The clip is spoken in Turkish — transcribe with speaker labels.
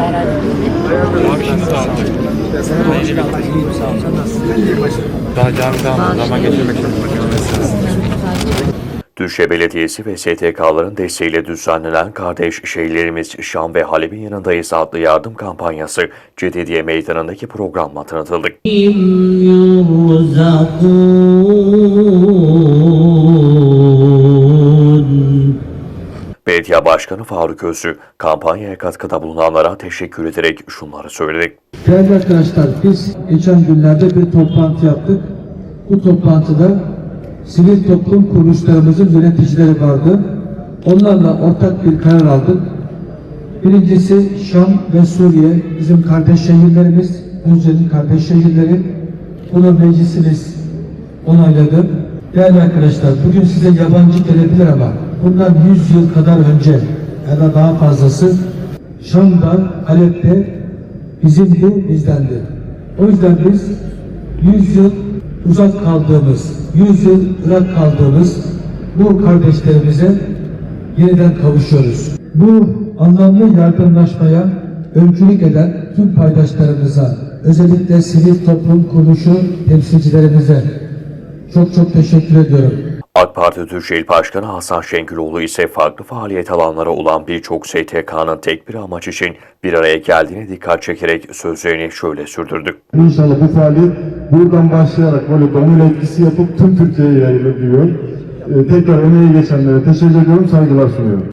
Speaker 1: Abi şimdi dağıldık. Daha camiden zaman geçirmek için
Speaker 2: Düşe Belediyesi ve STK'ların desteğiyle düzenlenen Kardeş Şehirlerimiz Şam ve Halep'in yanındayız adlı yardım kampanyası Cedidiye Meydanı'ndaki programla tanıtıldı. Belediye Başkanı Faruk Özlü kampanyaya katkıda bulunanlara teşekkür ederek şunları söyledi.
Speaker 3: Değerli arkadaşlar biz geçen günlerde bir toplantı yaptık. Bu toplantıda sivil toplum kuruluşlarımızın yöneticileri vardı. Onlarla ortak bir karar aldık. Birincisi Şam ve Suriye bizim kardeş şehirlerimiz, Düzce'nin kardeş şehirleri. Bunu meclisimiz onayladı. Değerli arkadaşlar bugün size yabancı gelebilir ama bundan 100 yıl kadar önce ya da daha fazlası Şam'da, Halep'te bizimdi, bizdendi. O yüzden biz 100 yıl uzak kaldığımız, 100 yıl Irak kaldığımız bu kardeşlerimize yeniden kavuşuyoruz. Bu anlamlı yardımlaşmaya öncülük eden tüm paydaşlarımıza, özellikle sivil toplum kuruluşu temsilcilerimize çok çok teşekkür ediyorum.
Speaker 2: AK Parti Türkçe İl Başkanı Hasan Şengüloğlu ise farklı faaliyet alanları olan birçok STK'nın tek bir amaç için bir araya geldiğine dikkat çekerek sözlerini şöyle sürdürdü.
Speaker 4: İnşallah bu faaliyet buradan başlayarak böyle domino etkisi yapıp tüm Türkiye'ye yayılabiliyor. Ee, tekrar emeği geçenlere teşekkür ediyorum, saygılar sunuyorum.